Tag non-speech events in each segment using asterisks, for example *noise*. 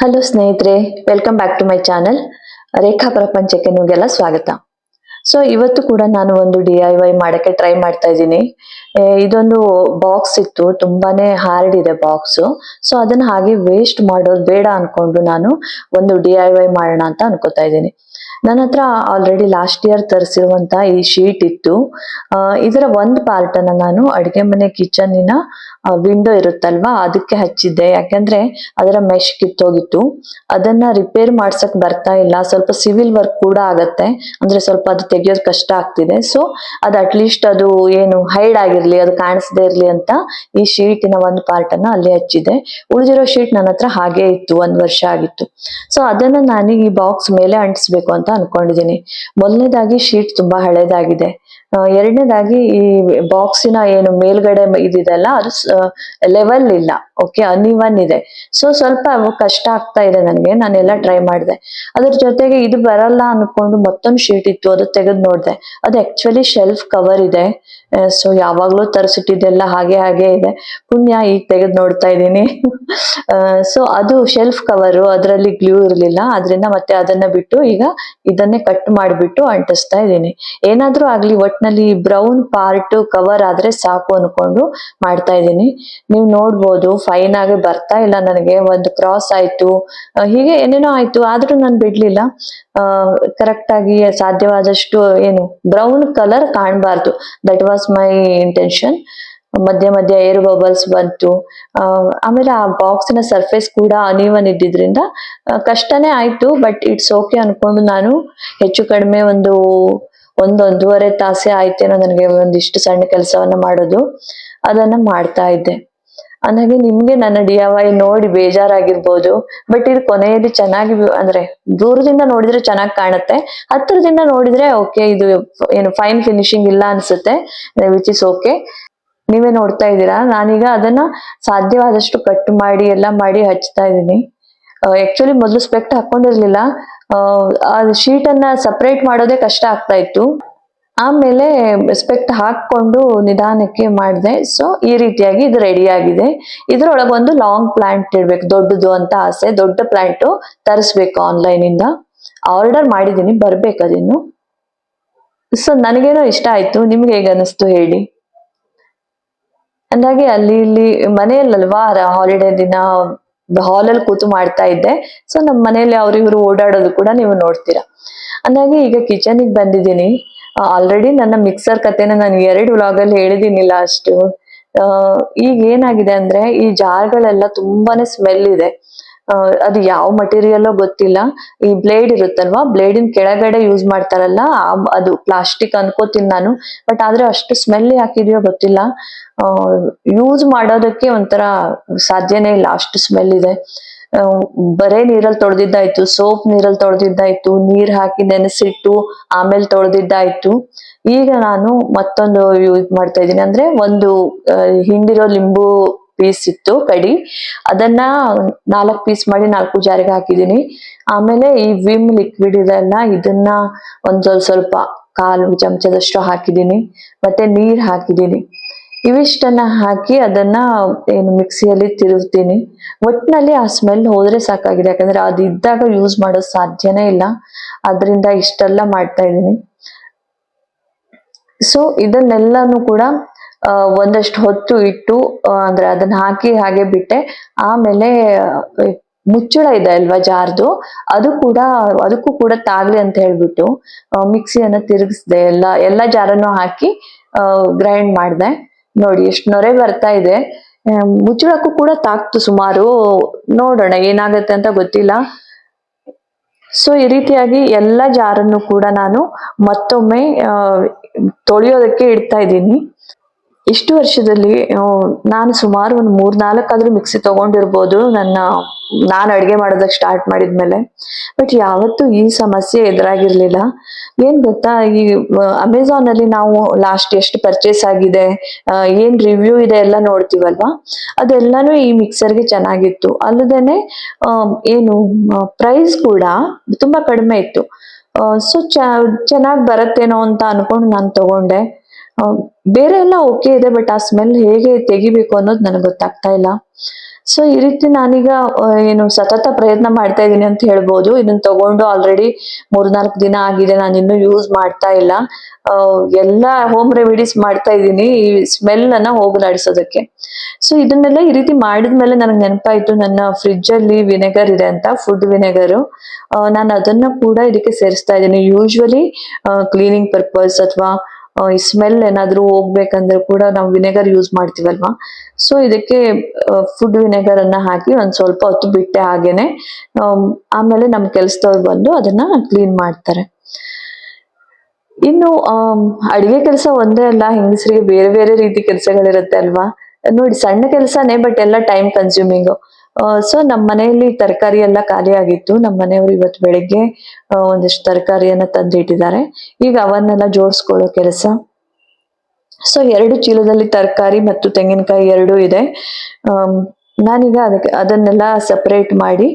Hello ಸ್ನೇಹಿತರೆ welcome back to my channel Rekha ಪ್ರಪಂಚಕ್ಕೆ ನಿಮಗೆಲ್ಲ ಸ್ವಾಗತ. ಸೊ ಇವತ್ತು ಕೂಡ ನಾನು ಒಂದು ಡಿ ಐ ವೈ ಮಾಡೋಕ್ಕೆ ಟ್ರೈ ಮಾಡ್ತಾ ಇದ್ದೀನಿ. ಇದೊಂದು ಬಾಕ್ಸ್ ಇತ್ತು, ತುಂಬಾನೇ ಹಾರ್ಡ್ ಇದೆ ಬಾಕ್ಸ್ ಸೊ ಅದನ್ನ ಹಾಗೆ ವೇಸ್ಟ್ ಮಾಡೋದು ಬೇಡ ಅನ್ಕೊಂಡು ನಾನು ಒಂದು ಡಿ ಐ ವೈ ಮಾಡೋಣ ಅಂತ ಅನ್ಕೋತಾ ಇದ್ದೀನಿ. ನನ್ನ ಹತ್ರ ಆಲ್ರೆಡಿ ಲಾಸ್ಟ್ ಇಯರ್ ತರಿಸಿರುವಂತ ಈ ಶೀಟ್ ಇತ್ತು. ಇದರ ಒಂದು ಪಾರ್ಟ್ ಅನ್ನ ನಾನು ಅಡಿಗೆ ಮನೆ ಕಿಚನ್ನಿನ ವಿಂಡೋ ಇರುತ್ತಲ್ವಾ, ಅದಕ್ಕೆ ಹಚ್ಚಿದ್ದೆ. ಯಾಕಂದ್ರೆ ಅದರ ಮೆಶ್ ಕಿತ್ತೋಗಿತ್ತು. ಅದನ್ನ ರಿಪೇರ್ ಮಾಡ್ಸಕ್ ಬರ್ತಾ ಇಲ್ಲ. ಸ್ವಲ್ಪ ಸಿವಿಲ್ ವರ್ಕ್ ಕೂಡ ಆಗತ್ತೆ. ಅಂದ್ರೆ ಸ್ವಲ್ಪ ಅದು ತೆಗಿಯೋದು ಕಷ್ಟ ಆಗ್ತಿದೆ. ಸೊ ಅದು ಅಟ್ಲೀಸ್ಟ್ ಅದು ಏನು ಹೈಡ್ ಆಗಿರ್ಲಿ, ಅದು ಕಾಣಿಸದೇ ಇರ್ಲಿ ಅಂತ ಈ ಶೀಟಿನ ಒಂದು ಪಾರ್ಟ್ ಅನ್ನ ಅಲ್ಲಿ ಹಚ್ಚಿದೆ ಉಳಿದಿರೋ ಶೀಟ್ ನನ್ನ ಹತ್ರ ಹಾಗೆ ಇತ್ತು. ಒಂದ್ ವರ್ಷ ಆಗಿತ್ತು. ಸೊ ಅದನ್ನ ನಾನು ಈ ಬಾಕ್ಸ್ ಮೇಲೆ ಅಂಟಿಸ್ಬೇಕು ಅಂತ ಅನ್ಕೊಂಡಿದೀನಿ ಮೊದಲನೇದಾಗಿ ಶೀಟ್ ತುಂಬಾ ಹಳೇದಾಗಿದೆ. ಎರಡನೇದಾಗಿ ಈ ಬಾಕ್ಸಿನ ಏನು ಮೇಲ್ಗಡೆ ಇದಿದೆ ಇದಿದೆಲ್ಲ ಅದು ಲೆವೆಲ್ ಇಲ್ಲ. ಓಕೆ ಅನ್ಇವನ್ ಇದೆ. ಸೊ ಸ್ವಲ್ಪ ಕಷ್ಟ ಆಗ್ತಾ ಇದೆ ನನಗೆ. ನಾನೆಲ್ಲ ಟ್ರೈ ಮಾಡಿದೆ. ಅದ್ರ ಜೊತೆಗೆ ಇದು ಬರಲ್ಲ ಅನ್ಕೊಂಡು ಮತ್ತೊಂದು ಶೀಟ್ ಇತ್ತು. ಅದು ತೆಗೆದು ನೋಡಿದೆ. ಅದು ಆಕ್ಚುಲಿ ಶೆಲ್ಫ್ ಕವರ್ ಇದೆ. ಸೊ ಯಾವಾಗ್ಲೂ ತರಿಸಿಟ್ಟಿದ್ದೆಲ್ಲ ಹಾಗೆ ಹಾಗೆ ಇದೆ. ಪುಣ್ಯ ಈಗ ತೆಗೆದು ನೋಡ್ತಾ ಇದ್ದೀನಿ. *laughs* ಸೊ ಅದು ಶೆಲ್ಫ್ ಕವರು ಅದರಲ್ಲಿ ಗ್ಲೂ ಇರಲಿಲ್ಲ. ಅದರಿಂದ ಮತ್ತೆ ಅದನ್ನ ಬಿಟ್ಟು ಈಗ ಇದನ್ನೇ ಕಟ್ ಮಾಡಿಬಿಟ್ಟು ಅಂಟಿಸ್ತಾ ಇದ್ದೀನಿ. ಏನಾದ್ರೂ ಆಗ್ಲಿ, ಒಟ್ನಲ್ಲಿ ಬ್ರೌನ್ ಪಾರ್ಟ್ ಕವರ್ ಆದ್ರೆ ಸಾಕು ಅನ್ಕೊಂಡು ಮಾಡ್ತಾ ಇದ್ದೀನಿ. ನೀವು ನೋಡ್ಬೋದು ಫೈನ್ ಆಗಿ ಬರ್ತಾ ಇಲ್ಲ ನನಗೆ. ಒಂದು ಕ್ರಾಸ್ ಆಯ್ತು. ಹೀಗೆ ಏನೇನೋ ಆಯ್ತು, ಆದ್ರೂ ನಾನು ಬಿಡ್ಲಿಲ್ಲ. ಕರೆಕ್ಟ್ ಆಗಿ ಸಾಧ್ಯವಾದಷ್ಟು ಏನು ಬ್ರೌನ್ ಕಲರ್ ಕಾಣಬಾರ್ದು. ದಟ್ ವಾಸ್ ಮೈ ಇಂಟೆನ್ಷನ್ ಮಧ್ಯ ಮಧ್ಯ ಏರ್ ಬಬಲ್ಸ್ ಬಂತು. ಆಮೇಲೆ ಆ ಬಾಕ್ಸಿನ ಸರ್ಫೇಸ್ ಕೂಡ ಅನಿವನ್ ಇದ್ದಿದ್ರಿಂದ ಕಷ್ಟನೇ ಆಯ್ತು ಬಟ್ ಇಟ್ಸ್ ಓಕೆ ಅನ್ಕೊಂಡು ನಾನು ಹೆಚ್ಚು ಕಡಿಮೆ ಒಂದು ಒಂದು ಒಂದೂವರೆ ತಾಸೇ ಆಯ್ತೇನೋ ನನಗೆ ಒಂದಿಷ್ಟು ಸಣ್ಣ ಕೆಲಸವನ್ನ ಮಾಡೋದು. ಅದನ್ನ ಮಾಡ್ತಾ ಇದ್ದೆ. ಅಂದಾಗೆ ನಿಮ್ಗೆ ನನ್ನ ಡಿ ವೈ ನೋಡಿ ಬೇಜಾರಾಗಿರ್ಬೋದು ಬಟ್ ಇದು ಕೊನೆಯಲ್ಲಿ ಚೆನ್ನಾಗಿ ಅಂದ್ರೆ ದೂರದಿಂದ ನೋಡಿದ್ರೆ ಚೆನ್ನಾಗಿ ಕಾಣುತ್ತೆ. ಹತ್ತಿರದಿಂದ ನೋಡಿದ್ರೆ ಓಕೆ ಇದು ಏನು ಫೈನ್ ಫಿನಿಶಿಂಗ್ ಇಲ್ಲ ಅನ್ಸುತ್ತೆ ವಿಚ್ ಇಸ್ ಓಕೆ ನೀವೇ ನೋಡ್ತಾ ಇದ್ದೀರಾ? ನಾನೀಗ ಅದನ್ನ ಸಾಧ್ಯವಾದಷ್ಟು ಕಟ್ ಮಾಡಿ, ಎಲ್ಲ ಮಾಡಿ ಹಚ್ತಾ ಇದ್ದೀನಿ. ಆಕ್ಚುಲಿ ಮೊದಲು ಸ್ಪೆಕ್ಟ್ ಹಾಕೊಂಡಿರ್ಲಿಲ್ಲ. ಆ ಶೀಟ್ ಅನ್ನ ಸಪರೇಟ್ ಮಾಡೋದೇ ಕಷ್ಟ ಆಗ್ತಾ ಇತ್ತು. ಆಮೇಲೆ ಸ್ಪೆಕ್ಟ್ ಹಾಕೊಂಡು ನಿಧಾನಕ್ಕೆ ಮಾಡಿದೆ. ಸೊ ಈ ರೀತಿಯಾಗಿ ಇದು ರೆಡಿ ಆಗಿದೆ. ಇದ್ರೊಳಗೆ ಒಂದು ಲಾಂಗ್ ಪ್ಲಾಂಟ್ ಇಡ್ಬೇಕು ದೊಡ್ಡದು ಅಂತ ಆಸೆ. ದೊಡ್ಡ ಪ್ಲಾಂಟ್ ತರಿಸ್ಬೇಕು ಆನ್ಲೈನ್ ಇಂದ. ಆರ್ಡರ್ ಮಾಡಿದ್ದೀನಿ. ಬರ್ಬೇಕು ಅದಿನ್ನು ಸೊ ನನಗೇನೋ ಇಷ್ಟ ಆಯ್ತು. ನಿಮ್ಗೆ ಹೇಗೆ ಅನಿಸ್ತು ಹೇಳಿ? ಅಂದಾಗೆ ಅಲ್ಲಿ ಇಲ್ಲಿ ಮನೆಯಲ್ಲಲ್ವಾ ಹಾಲಿಡೇ ದಿನ ಹಾಲಲ್ಲಿ ಕೂತು ಮಾಡ್ತಾ ಇದ್ದೆ. ಸೊ ನಮ್ಮ ಮನೆಯಲ್ಲಿ ಅವ್ರು ಓಡಾಡೋದು ಕೂಡ ನೀವು ನೋಡ್ತೀರಾ. ಅಂದಾಗೆ ಈಗ ಕಿಚನಿಗೆ ಬಂದಿದ್ದೀನಿ. ಆಲ್ರೆಡಿ ನನ್ನ ಮಿಕ್ಸರ್ ಕತೆನ ನಾನು ಎರಡು ವ್ಲಾಗಲ್ಲಿ ಹೇಳಿದಿನಿಲ್ಲ ಲಾಸ್ಟ್ ಈಗ ಏನಾಗಿದೆ ಅಂದ್ರೆ ಈ ಜಾರ್ಗಳೆಲ್ಲ ತುಂಬಾನೇ ಸ್ಮೆಲ್ ಇದೆ. ಅದು ಯಾವ ಮಟೀರಿಯಲ್ ಗೊತ್ತಿಲ್ಲ. ಈ ಬ್ಲೇಡ್ ಇರುತ್ತಲ್ವಾ? ಬ್ಲೇಡಿನ ಕೆಳಗಡೆ ಯೂಸ್ ಮಾಡ್ತಾರಲ್ಲ ಅದು ಪ್ಲಾಸ್ಟಿಕ್ ಅನ್ಕೋತೀನಿ ನಾನು. ಬಟ್ ಆದ್ರೆ ಅಷ್ಟು ಸ್ಮೆಲ್ ಯಾಕಿದೆಯೋ ಗೊತ್ತಿಲ್ಲ. ಯೂಸ್ ಮಾಡೋದಕ್ಕೆ ಒಂಥರ ಸಾಧ್ಯನೇ ಇಲ್ಲ. ಅಷ್ಟು ಸ್ಮೆಲ್ ಇದೆ. ಬರೇ ನೀರಲ್ಲಿ ತೊಳೆದಿದ್ದಾಯ್ತು. ಸೋಪ್ ನೀರಲ್ಲಿ ತೊಳೆದಿದ್ದಾಯ್ತು. ನೀರ್ ಹಾಕಿ ನೆನೆಸಿಟ್ಟು ಆಮೇಲೆ ತೊಳೆದಿದ್ದಾಯ್ತು. ಈಗ ನಾನು ಮತ್ತೊಂದು ಯೂಸ್ ಮಾಡ್ತಾ ಇದ್ದೀನಿ. ಅಂದ್ರೆ ಒಂದು ಹಿಂಡಿರೋ ಲಿಂಬು ಪೀಸ್ ಇತ್ತು ಕಡಿ. ಅದನ್ನ ನಾಲ್ಕು ಪೀಸ್ ಮಾಡಿ ನಾಲ್ಕು ಜಾರಿಗೆ ಹಾಕಿದ್ದೀನಿ ಆಮೇಲೆ ಈ ವಿಮ್ ಲಿಕ್ವಿಡ್ ಇದೆಲ್ಲ ಇದನ್ನ ಒಂದ್ ಸ್ವಲ್ಪ ಕಾಲು ಚಮಚದಷ್ಟು ಹಾಕಿದ್ದೀನಿ ಮತ್ತೆ ನೀರ್ ಹಾಕಿದ್ದೀನಿ ಇವಿಷ್ಟನ್ನ ಹಾಕಿ ಅದನ್ನ ಏನು ಮಿಕ್ಸಿಯಲ್ಲಿ ತಿರುಗ್ತೀನಿ. ಒಟ್ಟಿನಲ್ಲಿ ಆ ಸ್ಮೆಲ್ ಹೋದ್ರೆ ಸಾಕಾಗಿದೆ. ಯಾಕಂದ್ರೆ ಅದು ಯೂಸ್ ಮಾಡೋ ಸಾಧ್ಯನೇ ಇಲ್ಲ. ಅದರಿಂದ ಇಷ್ಟೆಲ್ಲ ಮಾಡ್ತಾ ಇದ್ದೀನಿ. ಸೊ ಇದನ್ನೆಲ್ಲಾನು ಕೂಡ ಒಂದಷ್ಟು ಹೊತ್ತು ಇಟ್ಟು ಅಂದ್ರೆ ಅದನ್ನ ಹಾಕಿ ಹಾಗೆ ಬಿಟ್ಟೆ. ಆಮೇಲೆ ಮುಚ್ಚಳ ಇದೆ ಅಲ್ವಾ ಜಾರ್ದು? ಅದು ಕೂಡ, ಅದಕ್ಕೂ ಕೂಡ ತಾಗ್ಲಿ ಅಂತ ಹೇಳ್ಬಿಟ್ಟು ಮಿಕ್ಸಿಯನ್ನ ತಿರುಗಿಸ್ದೆ. ಎಲ್ಲ ಎಲ್ಲ ಜಾರನ್ನು ಹಾಕಿ ಗ್ರೈಂಡ್ ಮಾಡಿದೆ. ನೋಡಿ, ಎಷ್ಟು ನೊರೆ ಬರ್ತಾ ಇದೆ. ಮುಚ್ಚಳಕ್ಕೂ ಕೂಡ ತಾಕ್ತು ಸುಮಾರು. ನೋಡೋಣ, ಏನಾಗತ್ತೆ ಅಂತ ಗೊತ್ತಿಲ್ಲ. ಸೊ ಈ ರೀತಿಯಾಗಿ ಎಲ್ಲ ಜಾರನ್ನು ಕೂಡ ನಾನು ಮತ್ತೊಮ್ಮೆ ತೊಳೆಯೋದಕ್ಕೆ ಇಡ್ತಾ ಇದ್ದೀನಿ. ಇಷ್ಟು ವರ್ಷದಲ್ಲಿ ನಾನು ಸುಮಾರು ಒಂದು ಮೂರ್ ನಾಲ್ಕಾದ್ರೂ ಮಿಕ್ಸಿ ತಗೊಂಡಿರ್ಬೋದು. ನನ್ನ, ನಾನು ಅಡಿಗೆ ಮಾಡೋದಕ್ಕೆ ಸ್ಟಾರ್ಟ್ ಮಾಡಿದ್ಮೇಲೆ. ಬಟ್ ಯಾವತ್ತೂ ಈ ಸಮಸ್ಯೆ ಎದುರಾಗಿರ್ಲಿಲ್ಲ. ಏನ್ ಗೊತ್ತಾ, ಈ ಅಮೆಝಾನ್ ಅಲ್ಲಿ ನಾವು ಲಾಸ್ಟ್ ಎಷ್ಟು ಪರ್ಚೇಸ್ ಆಗಿದೆ ಏನ್ ರಿವ್ಯೂ ಇದೆ ಎಲ್ಲ ನೋಡ್ತೀವಲ್ವಾ? ಅದೆಲ್ಲಾನು ಈ ಮಿಕ್ಸರ್ಗೆ ಚೆನ್ನಾಗಿತ್ತು. ಅಲ್ಲದೇನೆ ಏನು ಪ್ರೈಸ್ ಕೂಡ ತುಂಬಾ ಕಡಿಮೆ ಇತ್ತು. ಸೊ ಚೆನ್ನಾಗಿ ಬರತ್ತೇನೋ ಅಂತ ಅನ್ಕೊಂಡು ನಾನು ತಗೊಂಡೆ. ಬೇರೆ ಎಲ್ಲ ಓಕೆ ಇದೆ ಬಟ್ ಆ ಸ್ಮೆಲ್ ಹೇಗೆ ತೆಗಿಬೇಕು ಅನ್ನೋದು ನನಗೆ ಗೊತ್ತಾಗ್ತಾ ಇಲ್ಲ. ಸೊ ಈ ರೀತಿ ನಾನೀಗ ಏನು ಸತತ ಪ್ರಯತ್ನ ಮಾಡ್ತಾ ಇದ್ದೀನಿ ಅಂತ ಹೇಳ್ಬೋದು. ಇದನ್ನ ತಗೊಂಡು ಆಲ್ರೆಡಿ ಮೂರ್ನಾಲ್ಕು ದಿನ ಆಗಿದೆ, ನಾನು ಇನ್ನೂ ಯೂಸ್ ಮಾಡ್ತಾ ಇಲ್ಲ. ಎಲ್ಲ ಹೋಮ್ ರೆಮಿಡೀಸ್ ಮಾಡ್ತಾ ಇದ್ದೀನಿ, ಈ ಸ್ಮೆಲ್ ಅನ್ನ ಹೋಗಲಾಡಿಸೋದಕ್ಕೆ. ಸೊ ಇದನ್ನೆಲ್ಲ ಈ ರೀತಿ ಮಾಡಿದ್ಮೇಲೆ ನನಗೆ ನೆನಪಾಯ್ತು, ನನ್ನ ಫ್ರಿಡ್ಜ್ ಅಲ್ಲಿ ವಿನೆಗರ್ ಇದೆ ಅಂತ ಫುಡ್ ವಿನೆಗರ್ ನಾನು ಅದನ್ನ ಕೂಡ ಇದಕ್ಕೆ ಸೇರಿಸ್ತಾ ಇದ್ದೀನಿ. ಯೂಶ್ವಲಿ ಕ್ಲೀನಿಂಗ್ ಪರ್ಪಸ್ ಅಥವಾ ಈ ಸ್ಮೆಲ್ ಏನಾದ್ರೂ ಹೋಗ್ಬೇಕಂದ್ರೆ ಕೂಡ ನಾವು ವಿನೆಗರ್ ಯೂಸ್ ಮಾಡ್ತೀವಲ್ವಾ? ಸೊ ಇದಕ್ಕೆ ಫುಡ್ ವಿನೆಗರ್ ಅನ್ನ ಹಾಕಿ ಒಂದ್ ಸ್ವಲ್ಪ ಹೊತ್ತು ಬಿಟ್ಟೆ ಹಾಗೇನೆ ಆಮೇಲೆ ನಮ್ ಕೆಲ್ಸದವ್ರು ಬಂದು ಅದನ್ನ ಕ್ಲೀನ್ ಮಾಡ್ತಾರೆ. ಇನ್ನು ಅಡಿಗೆ ಕೆಲಸ ಒಂದೇ ಅಲ್ಲ, ಹೆಂಗಸರಿಗೆ ಬೇರೆ ಬೇರೆ ರೀತಿ ಕೆಲಸಗಳಿರುತ್ತೆ ಅಲ್ವಾ? ನೋಡಿ, ಸಣ್ಣ ಕೆಲಸನೇ ಬಟ್ ಎಲ್ಲ ಟೈಮ್ ಕನ್ಸ್ಯೂಮಿಂಗ್ ಸೊ ನಮ್ಮ ಮನೆಯಲ್ಲಿ ತರಕಾರಿ ಎಲ್ಲ ಖಾಲಿ ಆಗಿತ್ತು. ನಮ್ಮ ಮನೆಯವರು ಇವತ್ತು ಬೆಳಿಗ್ಗೆ ಒಂದಿಷ್ಟು ತರಕಾರಿಯನ್ನ ತಂದಿಟ್ಟಿದ್ದಾರೆ. ಈಗ ಅವನ್ನೆಲ್ಲ ಜೋಡಿಸ್ಕೊಳ್ಳೋ ಕೆಲಸ. ಸೊ ಎರಡು ಚೀಲದಲ್ಲಿ ತರಕಾರಿ ಮತ್ತು ತೆಂಗಿನಕಾಯಿ ಎರಡು ಇದೆ. ನಾನೀಗ ಅದಕ್ಕೆ, ಅದನ್ನೆಲ್ಲ ಸಪರೇಟ್ ಮಾಡಿ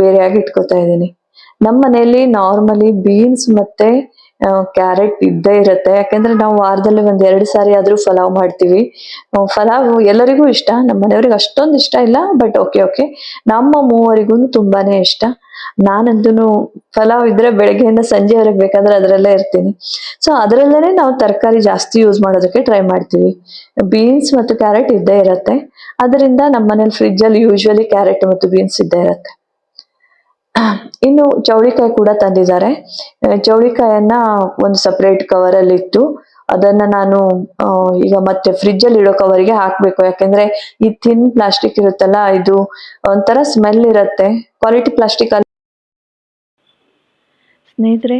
ಬೇರೆಯಾಗಿ ಇಟ್ಕೋತಾ ಇದ್ದೀನಿ. ನಮ್ಮ ಮನೆಯಲ್ಲಿ ನಾರ್ಮಲಿ ಬೀನ್ಸ್ ಮತ್ತೆ ಕ್ಯಾರೆಟ್ ಇದ್ದೇ ಇರುತ್ತೆ. ಯಾಕಂದ್ರೆ ನಾವು ವಾರದಲ್ಲಿ ಒಂದ್ ಎರಡು ಸಾರಿ ಆದ್ರೂ ಫಲಾವ್ ಮಾಡ್ತೀವಿ. ಫಲಾವ್ ಎಲ್ಲರಿಗೂ ಇಷ್ಟ. ನಮ್ಮ ಮನೆಯವ್ರಿಗೆ ಅಷ್ಟೊಂದು ಇಷ್ಟ ಇಲ್ಲ ಬಟ್ ಓಕೆ ಓಕೆ ನಮ್ಮ ಮೂವರಿಗೂ ತುಂಬಾನೇ ಇಷ್ಟ. ನಾನಂತೂ ಫಲಾವ್ ಇದ್ರೆ ಬೆಳಗ್ಗೆಯಿಂದ ಸಂಜೆವರೆಗೆ ಬೇಕಾದ್ರೆ ಅದರಲ್ಲೇ ಇರ್ತೀನಿ. ಸೊ ಅದರಲ್ಲೇ ನಾವು ತರಕಾರಿ ಜಾಸ್ತಿ ಯೂಸ್ ಮಾಡೋದಕ್ಕೆ ಟ್ರೈ ಮಾಡ್ತೀವಿ. ಬೀನ್ಸ್ ಮತ್ತು ಕ್ಯಾರೆಟ್ ಇದ್ದೇ ಇರುತ್ತೆ. ಅದರಿಂದ ನಮ್ಮ ಮನೇಲಿ ಫ್ರಿಜ್ಜಲ್ಲಿ ಯೂಶುವಲಿ ಕ್ಯಾರೆಟ್ ಮತ್ತು ಬೀನ್ಸ್ ಇದ್ದೇ ಇರುತ್ತೆ. ಇನ್ನು ಚೌಳಿಕಾಯಿ ಕೂಡ ತಂದಿದ್ದಾರೆ. ಚೌಳಿಕಾಯನ್ನ ಒಂದು ಸಪರೇಟ್ ಕವರ್ ಅಲ್ಲಿ ಇಟ್ಟು ಅದನ್ನ ನಾನು ಈಗ ಮತ್ತೆ ಫ್ರಿಜ್ ಅಲ್ಲಿ ಇಡೋ ಕವರ್ಗೆ ಹಾಕ್ಬೇಕು. ಯಾಕಂದ್ರೆ ಈ ಥಿನ್ ಪ್ಲಾಸ್ಟಿಕ್ ಇರುತ್ತಲ್ಲ, ಇದು ಒಂಥರ ಸ್ಮೆಲ್ ಇರುತ್ತೆ. ಕ್ವಾಲಿಟಿ ಪ್ಲಾಸ್ಟಿಕ್ ಅಲ್ಲಿ ಸ್ನೇಹಿತರೆ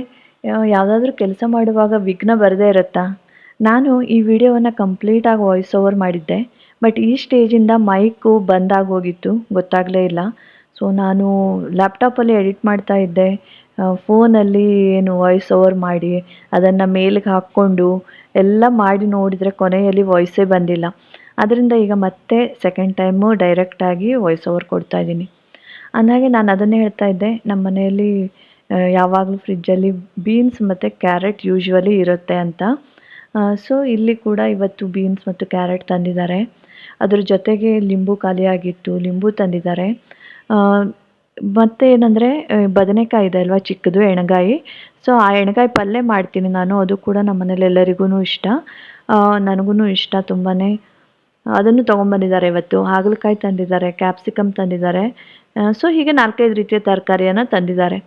ಯಾವುದಾದ್ರೂ ಕೆಲಸ ಮಾಡುವಾಗ ವಿಘ್ನ ಬರದೇ ಇರುತ್ತಾ? ನಾನು ಈ ವಿಡಿಯೋವನ್ನು ಕಂಪ್ಲೀಟಾಗಿ ವಾಯ್ಸ್ ಓವರ್ ಮಾಡಿದ್ದೆ ಬಟ್ ಈ ಸ್ಟೇಜಿಂದ ಮೈಕು ಬಂದಾಗೋಗಿತ್ತು ಗೊತ್ತಾಗಲೇ ಇಲ್ಲ. ಸೊ ನಾನು ಲ್ಯಾಪ್ಟಾಪಲ್ಲಿ ಎಡಿಟ್ ಮಾಡ್ತಾ ಇದ್ದೆ. ಫೋನಲ್ಲಿ ಏನು ವಾಯ್ಸ್ ಓವರ್ ಮಾಡಿ, ಅದನ್ನು ಮೇಲ್ಗೆ ಹಾಕ್ಕೊಂಡು ಎಲ್ಲ ಮಾಡಿ ನೋಡಿದರೆ ಕೊನೆಯಲ್ಲಿ ವಾಯ್ಸೇ ಬಂದಿಲ್ಲ. ಅದರಿಂದ ಈಗ ಮತ್ತೆ ಸೆಕೆಂಡ್ ಟೈಮು ಡೈರೆಕ್ಟಾಗಿ ವಾಯ್ಸ್ ಓವರ್ ಕೊಡ್ತಾ ಇದ್ದೀನಿ. ಅಂದಾಗೆ ನಾನು ಅದನ್ನೇ ಹೇಳ್ತಾ ಇದ್ದೆ. ನಮ್ಮ ಮನೆಯಲ್ಲಿ ಯಾವಾಗಲೂ ಫ್ರಿಜ್ಜಲ್ಲಿ ಬೀನ್ಸ್ ಮತ್ತು ಕ್ಯಾರೆಟ್ ಯೂಶ್ವಲಿ ಇರುತ್ತೆ ಅಂತ. ಸೊ ಇಲ್ಲಿ ಕೂಡ ಇವತ್ತು ಬೀನ್ಸ್ ಮತ್ತು ಕ್ಯಾರೆಟ್ ತಂದಿದ್ದಾರೆ. ಅದ್ರ ಜೊತೆಗೆ ಲಿಂಬು ಖಾಲಿಯಾಗಿತ್ತು. ಲಿಂಬು ತಂದಿದ್ದಾರೆ. ಮತ್ತೆ ಏನಂದರೆ ಬದನೆಕಾಯಿ ಇದೆ ಅಲ್ವಾ ಚಿಕ್ಕದು, ಎಣ್ಗಾಯಿ. ಸೊ ಆ ಎಣ್ಗಾಯಿ ಪಲ್ಯ ಮಾಡ್ತೀನಿ ನಾನು. ಅದು ಕೂಡ ನಮ್ಮ ಮನೇಲಿ ಎಲ್ಲರಿಗೂ ಇಷ್ಟ. ನನಗೂ ಇಷ್ಟ ತುಂಬಾ ಅದನ್ನು ತೊಗೊಂಬಂದಿದ್ದಾರೆ ಇವತ್ತು. ಹಾಗಲಕಾಯಿ ತಂದಿದ್ದಾರೆ ಕ್ಯಾಪ್ಸಿಕಮ್ ತಂದಿದ್ದಾರೆ. ಸೊ ಹೀಗೆ ನಾಲ್ಕೈದು ರೀತಿಯ ತರಕಾರಿಯನ್ನು ತಂದಿದ್ದಾರೆ.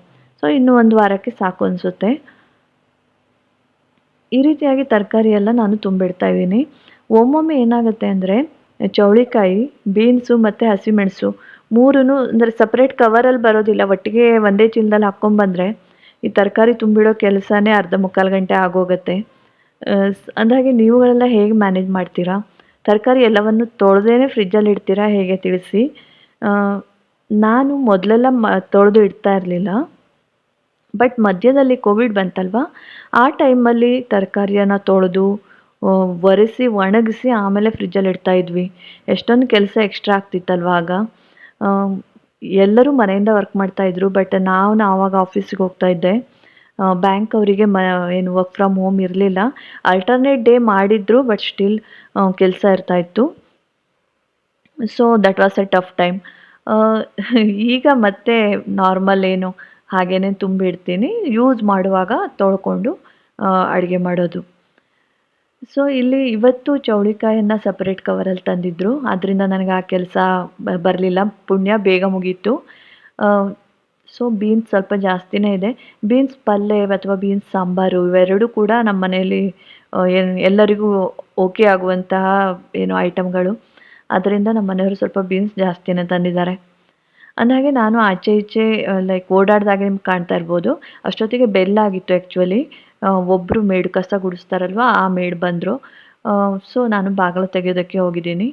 ಸೊ ಇನ್ನು ಒಂದು ವಾರಕ್ಕೆ ಸಾಕು ಅನಿಸುತ್ತೆ. ಈ ರೀತಿಯಾಗಿ ತರಕಾರಿ ಎಲ್ಲ ನಾನು ತುಂಬಿಡ್ತಾ ಇದ್ದೀನಿ. ಒಮ್ಮೊಮ್ಮೆ ಏನಾಗುತ್ತೆ ಅಂದರೆ, ಚೌಳಿಕಾಯಿ, ಬೀನ್ಸು ಮತ್ತು ಹಸಿಮೆಣಸು. ಮೂರೂ ಅಂದರೆ ಸಪ್ರೇಟ್ ಕವರಲ್ಲಿ ಬರೋದಿಲ್ಲ. ಒಟ್ಟಿಗೆ ಒಂದೇ ಚೀಲದಲ್ಲಿ ಹಾಕ್ಕೊಂಬಂದರೆ ಈ ತರಕಾರಿ ತುಂಬಿಡೋ ಕೆಲಸನೇ ಅರ್ಧ ಮುಕ್ಕಾಲು ಗಂಟೆ ಆಗೋಗುತ್ತೆ. ಅಂದಾಗೆ ನೀವುಗಳೆಲ್ಲ ಹೇಗೆ ಮ್ಯಾನೇಜ್ ಮಾಡ್ತೀರಾ? ತರಕಾರಿ ಎಲ್ಲವನ್ನು ತೊಳೆದೇನೆ ಫ್ರಿಜ್ಜಲ್ಲಿ ಇಡ್ತೀರಾ ಹೇಗೆ ತಿಳಿಸಿ? ನಾನು ಮೊದಲೆಲ್ಲ ಮ, ತೊಳೆದು ಇಡ್ತಾ ಇರಲಿಲ್ಲ. ಬಟ್ ಮಧ್ಯದಲ್ಲಿ ಕೋವಿಡ್ ಬಂತಲ್ವಾ? ಆ ಟೈಮಲ್ಲಿ ತರಕಾರಿಯನ್ನು ತೊಳೆದು ಒರೆಸಿ ಒಣಗಿಸಿ ಆಮೇಲೆ ಫ್ರಿಜ್ಜಲ್ಲಿ ಇಡ್ತಾ ಇದ್ವಿ. ಎಷ್ಟೊಂದು ಕೆಲಸ ಎಕ್ಸ್ಟ್ರಾ ಆಗ್ತಿತ್ತಲ್ವ ಆಗ? ಎಲ್ಲರೂ ಮನೆಯಿಂದ ವರ್ಕ್ ಮಾಡ್ತಾ ಇದ್ರು ಬಟ್ ನಾನು ಆವಾಗ ಆಫೀಸಿಗೆ ಹೋಗ್ತಾ ಇದ್ದೆ. ಬ್ಯಾಂಕ್ ಅವರಿಗೆ ಮ, ಏನು ವರ್ಕ್ ಫ್ರಮ್ ಹೋಮ್ ಇರಲಿಲ್ಲ. ಅಲ್ಟರ್ನೇಟ್ ಡೇ ಮಾಡಿದ್ರು ಬಟ್ ಸ್ಟಿಲ್ ಕೆಲಸ ಇರ್ತಾ ಇತ್ತು. So that was a tough time ಈಗ ಮತ್ತೆ ನಾರ್ಮಲ್ ಏನು, ಹಾಗೇನೆ ತುಂಬಿಡ್ತೀನಿ. ಯೂಸ್ ಮಾಡುವಾಗ ತೊಳ್ಕೊಂಡು ಅಡುಗೆ ಮಾಡೋದು. ಸೊ ಇಲ್ಲಿ ಇವತ್ತು ಚೌಳಿಕಾಯನ್ನು ಸಪ್ರೇಟ್ ಕವರಲ್ಲಿ ತಂದಿದ್ದರು ಅದರಿಂದ ನನಗೆ ಆ ಕೆಲಸ ಬರಲಿಲ್ಲ. ಪುಣ್ಯ, ಬೇಗ ಮುಗೀತು. ಸೊ ಬೀನ್ಸ್ ಸ್ವಲ್ಪ ಜಾಸ್ತಿನೇ ಇದೆ. ಬೀನ್ಸ್ ಪಲ್ಯ ಅಥವಾ ಬೀನ್ಸ್ ಸಾಂಬಾರು ಇವೆರಡೂ ಕೂಡ ನಮ್ಮ ಮನೆಯಲ್ಲಿ ಎಲ್ಲರಿಗೂ ಓಕೆ ಆಗುವಂತಹ ಏನು ಐಟಮ್ಗಳು ಅದರಿಂದ ನಮ್ಮ ಮನೆಯವರು ಸ್ವಲ್ಪ ಬೀನ್ಸ್ ಜಾಸ್ತಿನೇ ತಂದಿದ್ದಾರೆ. ಅಂದಹಾಗೆ ನಾನು ಆಚೆ ಈಚೆ ಲೈಕ್ ಓಡಾಡ್ದಾಗ ನಿಮ್ಗೆ ಕಾಣ್ತಾ ಇರ್ಬೋದು. ಅಷ್ಟೊತ್ತಿಗೆ ಬೆಲ್ ಆಗಿತ್ತು ಆ್ಯಕ್ಚುಲಿ ಒಬ್ಬರು ಮೇಡ್ ಕಸ ಗುಡಿಸ್ತಾರಲ್ವಾ, ಆ ಮೇಡ್ ಬಂದರು. ಸೊ ನಾನು ಬಾಗಿಲು ತೆಗೆಯೋದಕ್ಕೆ ಹೋಗಿದ್ದೀನಿ.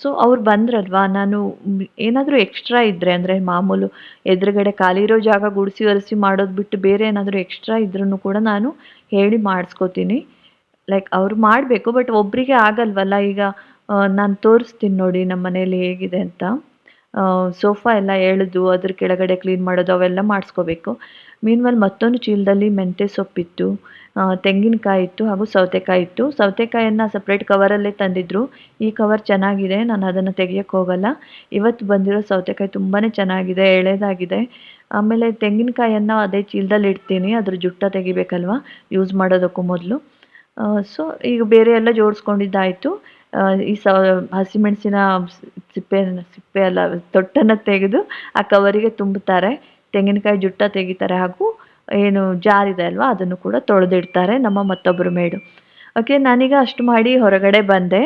ಸೊ ಅವ್ರು ಬಂದ್ರಲ್ವಾ, ನಾನು ಏನಾದರೂ ಎಕ್ಸ್ಟ್ರಾ ಇದ್ದರೆ ಅಂದರೆ ಮಾಮೂಲು ಎದುರುಗಡೆ ಖಾಲಿ ಇರೋ ಜಾಗ ಗುಡಿಸಿ ಒರೆಸಿ ಮಾಡೋದು ಬಿಟ್ಟು ಬೇರೆ ಏನಾದರೂ ಎಕ್ಸ್ಟ್ರಾ ಇದ್ರೂ ಕೂಡ ನಾನು ಹೇಳಿ ಮಾಡಿಸ್ಕೋತೀನಿ. ಲೈಕ್ ಅವ್ರು ಮಾಡಬೇಕು ಬಟ್ ಒಬ್ಬರಿಗೆ ಆಗಲ್ವಲ್ಲ ಈಗ? ನಾನು ತೋರಿಸ್ತೀನಿ ನೋಡಿ ನಮ್ಮ ಮನೇಲಿ ಹೇಗಿದೆ ಅಂತ. ಸೋಫಾ ಎಲ್ಲ ಎಳೆದು ಅದ್ರ ಕೆಳಗಡೆ ಕ್ಲೀನ್ ಮಾಡೋದು ಅವೆಲ್ಲ ಮಾಡಿಸ್ಕೋಬೇಕು. ಮೀನ್ವಲ್ ಮತ್ತೊಂದು ಚೀಲದಲ್ಲಿ ಮೆಂತ್ಯ ಸೊಪ್ಪಿತ್ತು ತೆಂಗಿನಕಾಯಿ ಇತ್ತು ಹಾಗೂ ಸೌತೆಕಾಯಿ ಇತ್ತು ಸೌತೆಕಾಯನ್ನು ಸಪ್ರೇಟ್ ಕವರಲ್ಲೇ ತಂದಿದ್ರು. ಈ ಕವರ್ ಚೆನ್ನಾಗಿದೆ, ನಾನು ಅದನ್ನು ತೆಗಿಯೋಕ್ಕೆ ಹೋಗಲ್ಲ. ಇವತ್ತು ಬಂದಿರೋ ಸೌತೆಕಾಯಿ ತುಂಬಾ ಚೆನ್ನಾಗಿದೆ, ಎಳೆದಾಗಿದೆ. ಆಮೇಲೆ ತೆಂಗಿನಕಾಯನ್ನು ಅದೇ ಚೀಲದಲ್ಲಿ ಇಡ್ತೀನಿ, ಅದ್ರ ಜುಟ್ಟ ತೆಗಿಬೇಕಲ್ವ? ಯೂಸ್ ಮಾಡೋದಕ್ಕೂ ಮೊದಲು. ಸೊ ಈಗ ಬೇರೆ ಎಲ್ಲ ಜೋಡಿಸ್ಕೊಂಡಿದ್ದಾಯಿತು. ಈ ಸ ಹಸಿಮೆಣಸಿನ ಸಿಪ್ಪೆ ಸಿಪ್ಪೆ ಅಲ್ಲ, ತೊಟ್ಟನ್ನು ತೆಗೆದು ಆ ಕವರಿಗೆ ತುಂಬುತ್ತಾರೆ. ತೆಂಗಿನಕಾಯಿ ಜುಟ್ಟ ತೆಗಿತಾರೆ ಹಾಗೂ ಏನು ಜಾರಿದೆ ಅಲ್ವಾ, ಅದನ್ನು ಕೂಡ ತೊಳೆದಿಡ್ತಾರೆ ನಮ್ಮ ಮತ್ತೊಬ್ಬರು ಮೇಡು. ಓಕೆ, ನಾನೀಗ ಅಷ್ಟು ಮಾಡಿ ಹೊರಗಡೆ ಬಂದೆ.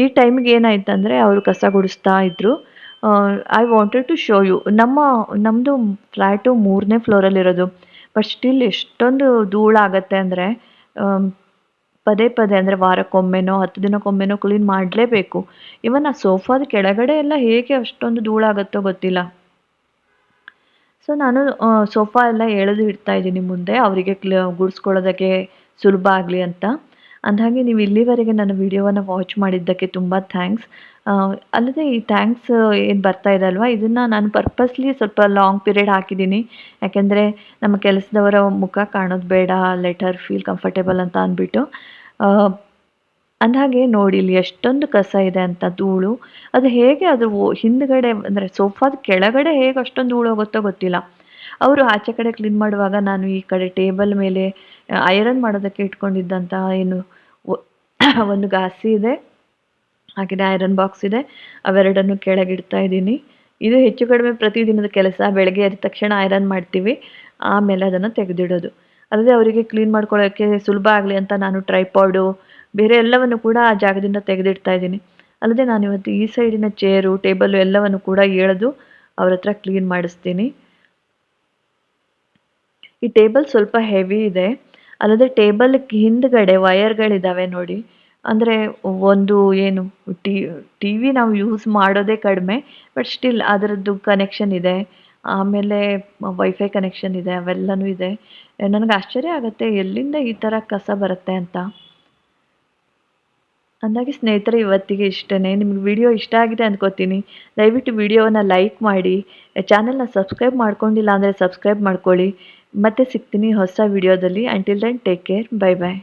ಈ ಟೈಮಿಗೆ ಏನಾಯ್ತಂದರೆ ಅವರು ಕಸ ಗುಡಿಸ್ತಾ ಇದ್ದರು I wanted to show you ನಮ್ಮ ನಮ್ಮದು ಫ್ಲ್ಯಾಟು ಮೂರನೇ ಫ್ಲೋರಲ್ಲಿರೋದು ಬಟ್ ಸ್ಟಿಲ್ ಎಷ್ಟೊಂದು ಧೂಳಾಗತ್ತೆ ಅಂದರೆ ಪದೇ ಪದೇ ಅಂದರೆ ವಾರಕ್ಕೊಮ್ಮೆನೋ, ಹತ್ತು ದಿನಕ್ಕೊಮ್ಮೆನೋ ಕ್ಲೀನ್ ಮಾಡಲೇಬೇಕು. ಇವನ್ ಆ ಸೋಫಾದ ಕೆಳಗಡೆ ಎಲ್ಲ ಹೇಗೆ ಅಷ್ಟೊಂದು ಧೂಳಾಗತ್ತೋ ಗೊತ್ತಿಲ್ಲ. ಸೊ ನಾನು ಸೋಫಾ ಎಲ್ಲ ಎಳೆದು ಇಡ್ತಾ ಇದ್ದೀನಿ ಮುಂದೆ. ಅವರಿಗೆ ಕ್ಲ ಗುಡಿಸ್ಕೊಳ್ಳೋದಕ್ಕೆ ಸುಲಭ ಆಗಲಿ ಅಂತ. ಅಂದಹಾಗೆ ನೀವು ಇಲ್ಲಿವರೆಗೆ ನನ್ನ ವಿಡಿಯೋವನ್ನು ವಾಚ್ ಮಾಡಿದ್ದಕ್ಕೆ ತುಂಬ ಥ್ಯಾಂಕ್ಸ್ ಅಲ್ಲದೆ ಈ ಥ್ಯಾಂಕ್ಸ್ ಏನು ಬರ್ತಾ ಇದೆ ಅಲ್ವಾ? ಇದನ್ನು ನಾನು ಪರ್ಪಸ್ಲಿ ಸ್ವಲ್ಪ ಲಾಂಗ್ ಪೀರಿಯಡ್ ಹಾಕಿದ್ದೀನಿ. ಯಾಕೆಂದರೆ ನಮ್ಮ ಕೆಲಸದವರ ಮುಖ ಕಾಣೋದು ಬೇಡ ಲೆಟರ್ ಫೀಲ್ ಕಂಫರ್ಟೇಬಲ್ ಅಂತ ಅಂದ್ಬಿಟ್ಟು. ಅಂದಹಾಗೆ ನೋಡಿ, ಇಲ್ಲಿ ಎಷ್ಟೊಂದು ಕಸ ಇದೆ ಅಂತ ಧೂಳು. ಅದು ಹೇಗೆ ಅದು ಹಿಂದ್ಗಡೆ ಅಂದರೆ ಸೋಫಾದ ಕೆಳಗಡೆ ಹೇಗೆ ಅಷ್ಟೊಂದು ಧೂಳು ಹೋಗುತ್ತೋ ಗೊತ್ತಿಲ್ಲ. ಅವರು ಆಚೆ ಕಡೆ ಕ್ಲೀನ್ ಮಾಡುವಾಗ ನಾನು ಈ ಕಡೆ ಟೇಬಲ್ ಮೇಲೆ ಐರನ್ ಮಾಡೋದಕ್ಕೆ ಇಟ್ಕೊಂಡಿದ್ದಂತಹ ಏನು *coughs* ಒಂದು ಗಾಸಿ ಇದೆ. ಹಾಗೆ ಐರನ್ ಬಾಕ್ಸ್ ಇದೆ. ಅವೆರಡನ್ನು ಕೆಳಗಿಡ್ತಾ ಇದ್ದೀನಿ. ಇದು ಹೆಚ್ಚು ಕಡಿಮೆ ಪ್ರತಿದಿನದ ಕೆಲಸ. ಬೆಳಗ್ಗೆ ಎದ್ದ ತಕ್ಷಣ ಐರನ್ ಮಾಡ್ತೀವಿ. ಆಮೇಲೆ ಅದನ್ನು ತೆಗೆದಿಡೋದು. ಅಲ್ಲದೆ ಅವರಿಗೆ ಕ್ಲೀನ್ ಮಾಡ್ಕೊಳ್ಳೋಕ್ಕೆ ಸುಲಭ ಆಗಲಿ ಅಂತ ನಾನು ಟ್ರೈಪಾಡು ಬೇರೆ ಎಲ್ಲವನ್ನು ಕೂಡ ಆ ಜಾಗದಿಂದ ತೆಗೆದಿಡ್ತಾ ಇದ್ದೀನಿ. ಅಲ್ಲದೆ ನಾನು ಇವತ್ತು ಈ ಸೈಡಿನ ಚೇರು ಟೇಬಲು ಎಲ್ಲವನ್ನು ಕೂಡ ಎಳೆದು ಅವ್ರ ಹತ್ರ ಕ್ಲೀನ್ ಮಾಡಿಸ್ತೀನಿ. ಈ ಟೇಬಲ್ ಸ್ವಲ್ಪ ಹೆವಿ ಇದೆ. ಅಲ್ಲದೆ ಟೇಬಲ್ ಹಿಂದ್ಗಡೆ ವಯರ್ಗಳಿದ್ದಾವೆ ನೋಡಿ. ಅಂದ್ರೆ ಒಂದು ಏನು ಟಿ ಟಿ ವಿ ನಾವು ಯೂಸ್ ಮಾಡೋದೇ ಕಡಿಮೆ ಬಟ್ ಸ್ಟಿಲ್ ಅದರದ್ದು ಕನೆಕ್ಷನ್ ಇದೆ. ಆಮೇಲೆ ವೈಫೈ ಕನೆಕ್ಷನ್ ಇದೆ, ಅವೆಲ್ಲನೂ ಇದೆ. ನನಗೆ ಆಶ್ಚರ್ಯ ಆಗುತ್ತೆ, ಎಲ್ಲಿಂದ ಈ ಥರ ಕಸ ಬರುತ್ತೆ ಅಂತ. ಅಂದಾಗಿ ಸ್ನೇಹಿತರೆ, ಇವತ್ತಿಗೆ ಇಷ್ಟೇ ನಿಮ್ಗೆ ವಿಡಿಯೋ ಇಷ್ಟ ಆಗಿದೆ ಅಂದ್ಕೋತೀನಿ ದಯವಿಟ್ಟು ವಿಡಿಯೋವನ್ನು ಲೈಕ್ ಮಾಡಿ. ಚಾನಲ್ನ ಸಬ್ಸ್ಕ್ರೈಬ್ ಮಾಡ್ಕೊಂಡಿಲ್ಲ ಅಂದರೆ ಸಬ್ಸ್ಕ್ರೈಬ್ ಮಾಡ್ಕೊಳ್ಳಿ. ಮತ್ತೆ ಸಿಗ್ತೀನಿ ಹೊಸ ವಿಡಿಯೋದಲ್ಲಿ. Until then take care bye bye